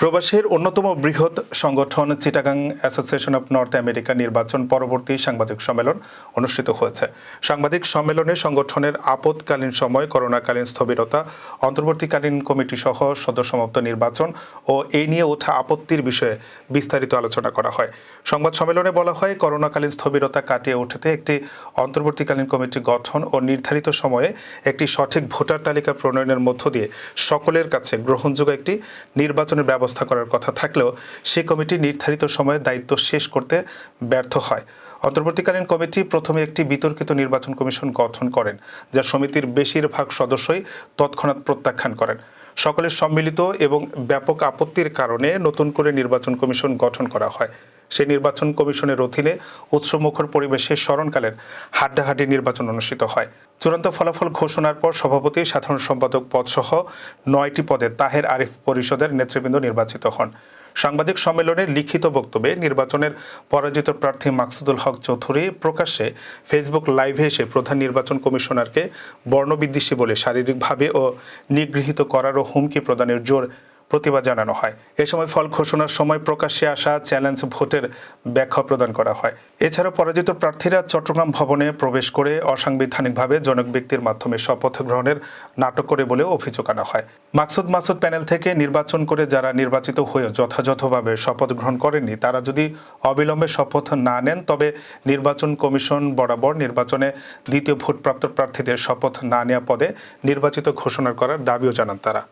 প্রবাসীর অন্যতম বৃহৎ সংগঠন Chittagong association of north America নির্বাচন পরবর্তী সাংবাদিক সম্মেলন অনুষ্ঠিত হয়েছে। সাংবাদিক সম্মেলনে সংগঠনের আপদকালীন সময়, করোনাকালীন স্থবিরতা, অন্তর্বর্তীকালীন কমিটি সহ সদ্যসমাপ্ত নির্বাচন ও এই নিয়ে ওঠা আপত্তির বিষয়ে বিস্তারিত আলোচনা করা হয়। সংবাদ সম্মেলনে বলা হয়, করোনাকালীন স্থবিরতা কাটিয়ে উঠতে একটি অন্তর্বর্তীকালীন কমিটি গঠন ও নির্ধারিত সময়ে একটি সঠিক ভোটার তালিকা প্রণয়নের মধ্য দিয়ে সকলের কাছে গ্রহণযোগ্য একটি নির্বাচনের ব্যবস্থা করার কথা থাকলেও সে কমিটি নির্ধারিত সময়ে দায়িত্ব শেষ করতে ব্যর্থ হয়। অন্তর্বর্তীকালীন কমিটি প্রথমে একটি বিতর্কিত নির্বাচন কমিশন গঠন করেন, যা সমিতির বেশিরভাগ সদস্যই তৎক্ষণাৎ প্রত্যাখ্যান করেন। সকলের সম্মিলিত এবং ব্যাপক আপত্তির কারণে নতুন করে নির্বাচন কমিশন গঠন করা হয়। সেই নির্বাচন কমিশনের অধীনে উৎসবমুখর পরিবেশে স্মরণকালের হাড্ডাহাড্ডি নির্বাচন অনুষ্ঠিত হয়। চূড়ান্ত ফলাফল ঘোষণার পর সভাপতি, সাধারণ সম্পাদক পদসহ নয়টি পদে তাহের আরিফ পরিষদের নেতৃবৃন্দ নির্বাচিত হন। সাংবাদিক সম্মেলনে লিখিত বক্তব্যে নির্বাচনের পরাজিত প্রার্থী মাকসুদুল হক চৌধুরী প্রকাশ্যে ফেসবুক লাইভে এসে প্রধান নির্বাচন কমিশনারকে বর্ণবিদ্বেষী বলে শারীরিকভাবে ও নিগৃহীত করারও হুমকি প্রদানের জোর প্রতিবাদ জানানো হয়। এ সময় ফল ঘোষণার সময় প্রকাশ্যে আসা চ্যালেঞ্জ ভোটের ব্যাখ্যা প্রদান করা হয়। এছাড়াও পরাজিত প্রার্থীরা চট্টগ্রাম ভবনে প্রবেশ করে অসাংবিধানিকভাবে জনক ব্যক্তির মাধ্যমে শপথ গ্রহণের নাটক করে বলে অভিযোগ আনা হয়। মাকসুদ মাসুদ প্যানেল থেকে নির্বাচন করে যারা নির্বাচিত হয়ে যথাযথভাবে শপথ গ্রহণ করেননি, তারা যদি অবিলম্বে শপথ না নেন, তবে নির্বাচন কমিশন বরাবর নির্বাচনে দ্বিতীয় ভোটপ্রাপ্ত প্রার্থীদের শপথ না নেওয়া পদে নির্বাচিত ঘোষণা করার দাবিও জানান তারা।